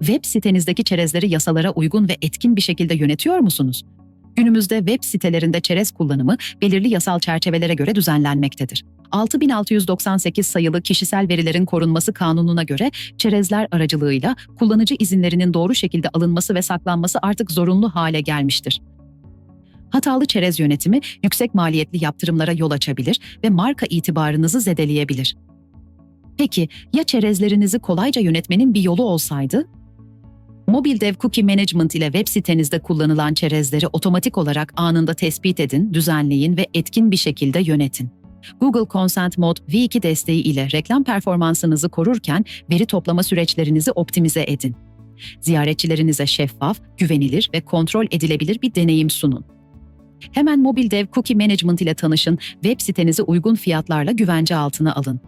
Web sitenizdeki çerezleri yasalara uygun ve etkin bir şekilde yönetiyor musunuz? Günümüzde web sitelerinde çerez kullanımı belirli yasal çerçevelere göre düzenlenmektedir. 6698 sayılı Kişisel Verilerin Korunması Kanunu'na göre çerezler aracılığıyla kullanıcı izinlerinin doğru şekilde alınması ve saklanması artık zorunlu hale gelmiştir. Hatalı çerez yönetimi yüksek maliyetli yaptırımlara yol açabilir ve marka itibarınızı zedeleyebilir. Peki ya çerezlerinizi kolayca yönetmenin bir yolu olsaydı? Mobil Dev Cookie Management ile web sitenizde kullanılan çerezleri otomatik olarak anında tespit edin, düzenleyin ve etkin bir şekilde yönetin. Google Consent Mode V2 desteği ile reklam performansınızı korurken veri toplama süreçlerinizi optimize edin. Ziyaretçilerinize şeffaf, güvenilir ve kontrol edilebilir bir deneyim sunun. Hemen Mobil Dev Cookie Management ile tanışın, web sitenizi uygun fiyatlarla güvence altına alın.